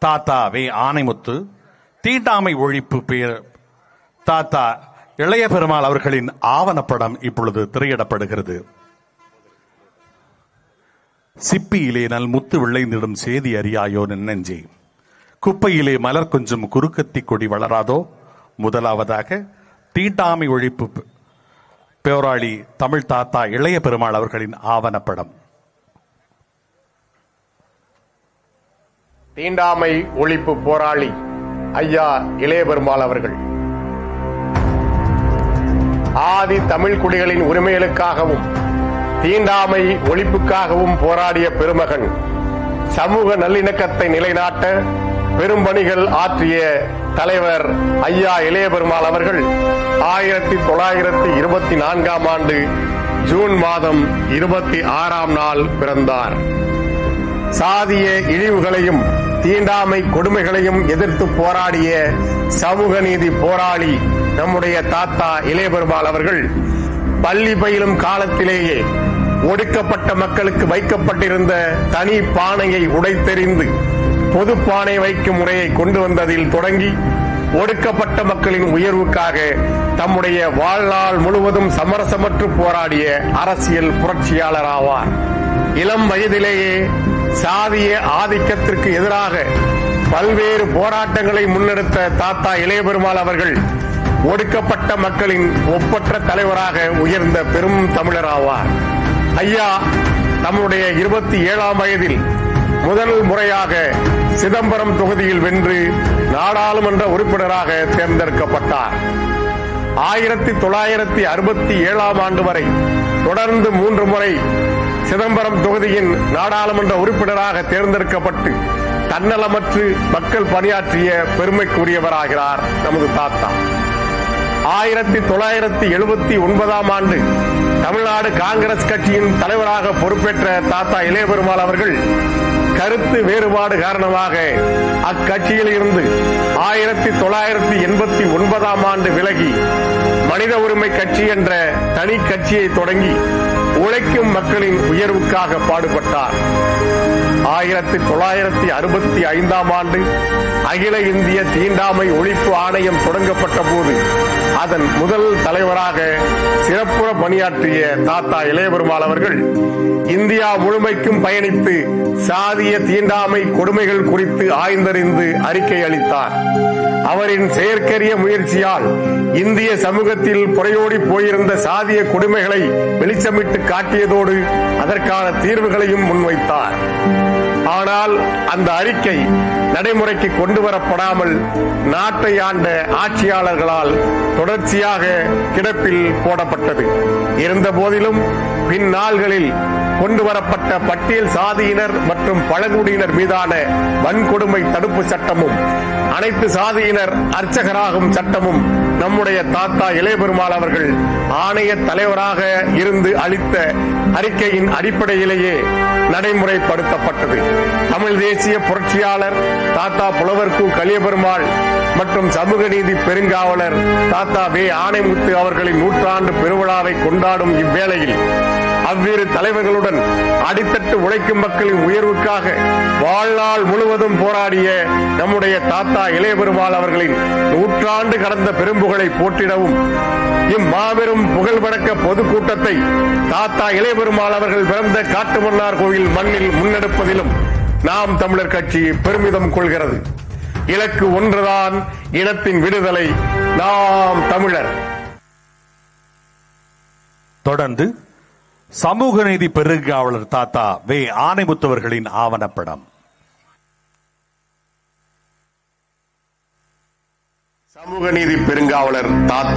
தாத்தா வே ஆனைமுத்து தீண்டாமை ஒழிப்பு பேர். தாத்தா இளைய பெருமாள் அவர்களின் ஆவணப்படம் இப்பொழுது திரையிடப்படுகிறது. சிப்பியிலே நல் முத்து விளைந்திடும் சேதி அறியாயோ நெஞ்சே. குப்பையிலே மலர் கொஞ்சம் குறுக்கத்தி கொடி வளராதோ? முதலாவதாக தீண்டாமை ஒழிப்பு போராளி தமிழ் தாத்தா இளைய பெருமாள் அவர்களின் ஆவணப்படம். தீண்டாமை ஒழிப்பு போராளி ஐயா இளையபெருமாள் அவர்கள். ஆதி தமிழ் குடிகளின் உரிமைகளுக்காகவும் தீண்டாமை ஒழிப்புக்காகவும் போராடிய பெருமகன் சமூக நல்லிணக்கத்தை நிலைநாட்ட பெரும்பணிகள் ஆற்றிய தலைவர் ஐயா இளையபெருமாள் அவர்கள் ஆயிரத்தி தொள்ளாயிரத்தி இருபத்தி நான்காம் ஆண்டு ஜூன் மாதம் இருபத்தி ஆறாம் நாள் பிறந்தார். சாதிய இழிவுகளையும் தீண்டாமை கொடுமைகளையும் எதிர்த்து போராடிய சமூக நீதி போராளி நம்முடைய தாத்தா இளையபெருமாள் அவர்கள் பள்ளி பயிலும் காலத்திலேயே ஒடுக்கப்பட்ட மக்களுக்கு வைக்கப்பட்டிருந்த தனி பானையை உடைத்தெறிந்து பொது பானை வைக்கும் முறையை கொண்டு வந்ததில் தொடங்கி ஒடுக்கப்பட்ட மக்களின் உயர்வுக்காக தம்முடைய வாழ்நாள் முழுவதும் சமரசமற்று போராடிய அரசியல் புரட்சியாளர் ஆவார். இளம் வயதிலேயே சாதிய ஆதிக்கத்திற்கு எதிராக பல்வேறு போராட்டங்களை முன்னெடுத்த தாத்தா இளையபெருமாள் அவர்கள் ஒடுக்கப்பட்ட மக்களின் ஒப்பற்ற தலைவராக உயர்ந்த பெரும் தமிழர் ஆவார். ஐயா தம்முடைய இருபத்தி ஏழாம் வயதில் முதல் முறையாக சிதம்பரம் தொகுதியில் வென்று நாடாளுமன்ற உறுப்பினராக தேர்ந்தெடுக்கப்பட்டார். ஆயிரத்தி தொள்ளாயிரத்தி அறுபத்தி ஏழாம் ஆண்டு வரை தொடர்ந்து மூன்று முறை சிதம்பரம் தொகுதியின் நாடாளுமன்ற உறுப்பினராக தேர்ந்தெடுக்கப்பட்டு தன்னலமற்று மக்கள் பணியாற்றிய பெருமைக்குரியவராகிறார் நமது தாத்தா. ஆயிரத்தி தொள்ளாயிரத்தி எழுபத்தி ஒன்பதாம் ஆண்டு தமிழ்நாடு காங்கிரஸ் கட்சியின் தலைவராக பொறுப்பேற்ற தாத்தா இளையபெருமாள் அவர்கள் கருத்து வேறுபாடு காரணமாக அக்கட்சியில் இருந்து ஆயிரத்தி தொள்ளாயிரத்தி எண்பத்தி ஒன்பதாம் ஆண்டு விலகி மனித உரிமை கட்சி என்ற தனி கட்சியை தொடங்கி உழைக்கும் மக்களின் உயர்வுக்காக பாடுபட்டார். ஆயிரத்தி தொள்ளாயிரத்தி அறுபத்தி ஐந்தாம் ஆண்டு அகில இந்திய தீண்டாமை ஒழிப்பு ஆணையம் தொடங்கப்பட்ட போது அதன் முதல் தலைவராக சிறப்புற பணியாற்றிய தாத்தா இளையபெருமாள் அவர்கள் இந்தியா முழுமைக்கும் பயணித்து சாதிய தீண்டாமை கொடுமைகள் குறித்து ஆய்ந்தறிந்து அறிக்கை அளித்தார். அவரின் செயற்கரிய முயற்சியால் இந்திய சமூகத்தில் புறையோடி போயிருந்த சாதிய கொடுமைகளை வெளிச்சமிட்டு காட்டியதோடு அதற்கான தீர்வுகளையும் முன்வைத்தார். ஆனால் அந்த அறிக்கை நடைமுறைக்கு கொண்டு வரப்படாமல் நாட்டை ஆண்ட ஆட்சியாளர்களால் தொடர்ச்சியாக கிடப்பில் போடப்பட்டது. இருந்த போதிலும் பின்னாள்களில் கொண்டு வரப்பட்ட பட்டியல் சாதியினர் மற்றும் பழங்குடியினர் மீதான வன்கொடுமை தடுப்பு சட்டமும் அனைத்து சாதியினர் அர்ச்சகராகும் சட்டமும் நம்முடைய தாத்தா இளையபெருமாள் அவர்கள் ஆணைய தலைவராக இருந்து அளித்த அறிக்கையின் அடிப்படையிலேயே நடைமுறைப்படுத்தப்பட்டது. தமிழ் தேசிய புரட்சியாளர் தாத்தா புலவர்கு கலியபெருமாள் மற்றும் சமூக நீதி பெருங்காவலர் தாத்தா வே ஆணைமுத்து அவர்களின் நூற்றாண்டு பெருவிழாவை கொண்டாடும் இவ்வேளையில் அவ்விரு தலைவர்களுடன் அடித்தட்டு உழைக்கும் மக்களின் உயர்வுக்காக வாழ்நாள் முழுவதும் போராடிய நம்முடைய தாத்தா இளையபெருமாள் அவர்களின் நூற்றாண்டு கடந்த பெரும்புகளை போற்றிடவும் இம்மாபெரும் புகழ்வடக்க பொதுக்கூட்டத்தை தாத்தா இளையபெருமாள் அவர்கள் பிறந்த காட்டுமன்னார் கோயில் மண்ணில் முன்னெடுப்பதிலும் நாம் தமிழர் கட்சி பெருமிதம் கொள்கிறது. இலக்கு ஒன்றுதான் இனத்தின் விடுதலை நாம் தமிழர். தொடர்ந்து சமூக நீதி பெருங்காவலர் தாத்தா வே ஆனைமுத்தவர்களின் ஆவணப்படம். சமூக நீதி பெருங்காவலர் தாத்தா